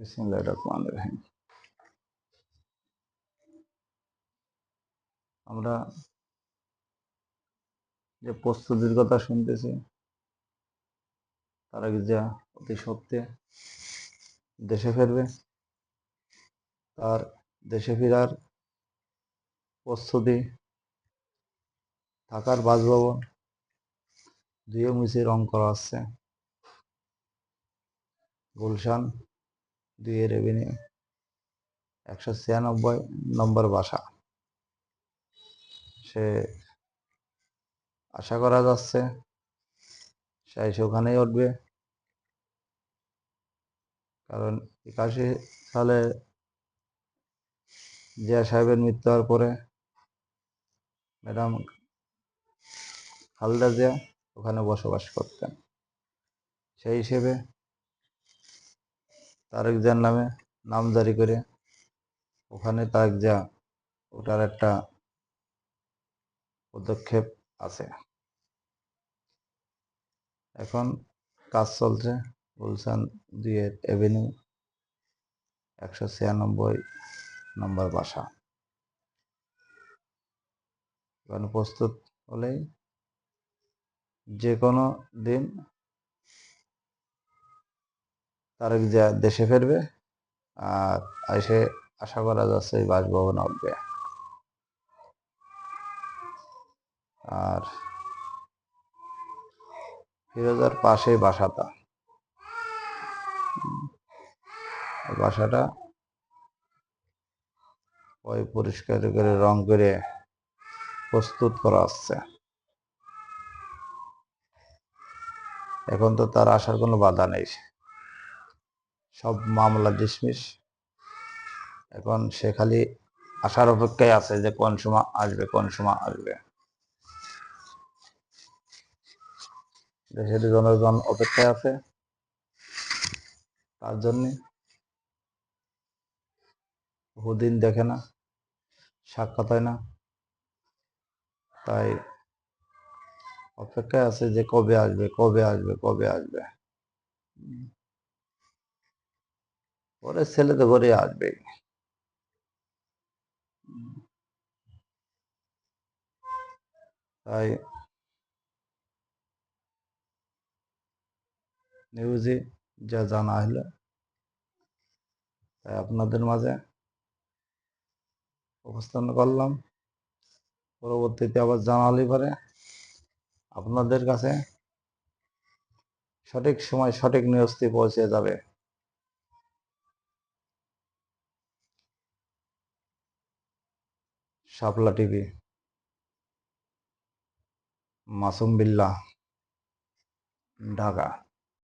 রহিম। আমরা যে প্রস্তুতির কথা শুনতেছি, তারা যা অতি সত্ত্বে দেশে ফিরবে, তার দেশে ফেরার প্রস্তুতি থাকার বাসভবন দুয়ে মুছে রং করা হচ্ছে গুলশান দুয়ে রেভিনিউ একশো ছিয়ানব্বই নম্বর বাসা। সে আশা করা যাচ্ছে সে ওখানেই উঠবে। কারণ একাশি সালে জিয়া সাহেবের মৃত্যু হওয়ার পরে ম্যাডাম খালেদা জিয়া ওখানে বসবাস করতেন। সেই হিসেবে তারেক জিয়ার নামে নাম জারি করে ওখানে তারেক জিয়া ওটার একটা পদক্ষেপ আছে। এখন কাজ চলছে গুলশান দুইয়ের এভিনিউ একশো ছিয়ানব্বই নম্বর বাসা। এখানে প্রস্তুত হলেই যে কোনো দিন তারেক জিয়া দেশে ফিরবে, আর এসে আশা করা যাচ্ছে এই বাসভবনে উঠবে আর ফিরোজার পাশেই বাসাটা। বাসাটা ওই পরিষ্কার করে, রং করে প্রস্তুত করা হচ্ছে। এখন তো তার আসার কোনো বাধা নেই। সব মামলা ডিসমিস এখন সে খালি আসার অপেক্ষায় আছে যে কোন সময় আসবে, কোন সময় আসবে। দেশের জনগণ অপেক্ষায় আছে। তার জন্য বহুদিন দেখে না, সাক্ষাৎ হয় না। তাই অপেক্ষায় আছে যে কবে আসবে কবে আসবে কবে আসবে। ওরে ছেলে তো ঘরে আসবে তাই নিউজে যা জানা হলো, তাই আপনাদের মাঝে উপস্থাপন করলাম। পরবর্তীতে আবার জানালে পারে আপনাদের কাছে সঠিক সময় সঠিক নিউজটি পৌঁছে যাবে। শাপলা টিভি। মাসুম বিল্লা ঢাকা।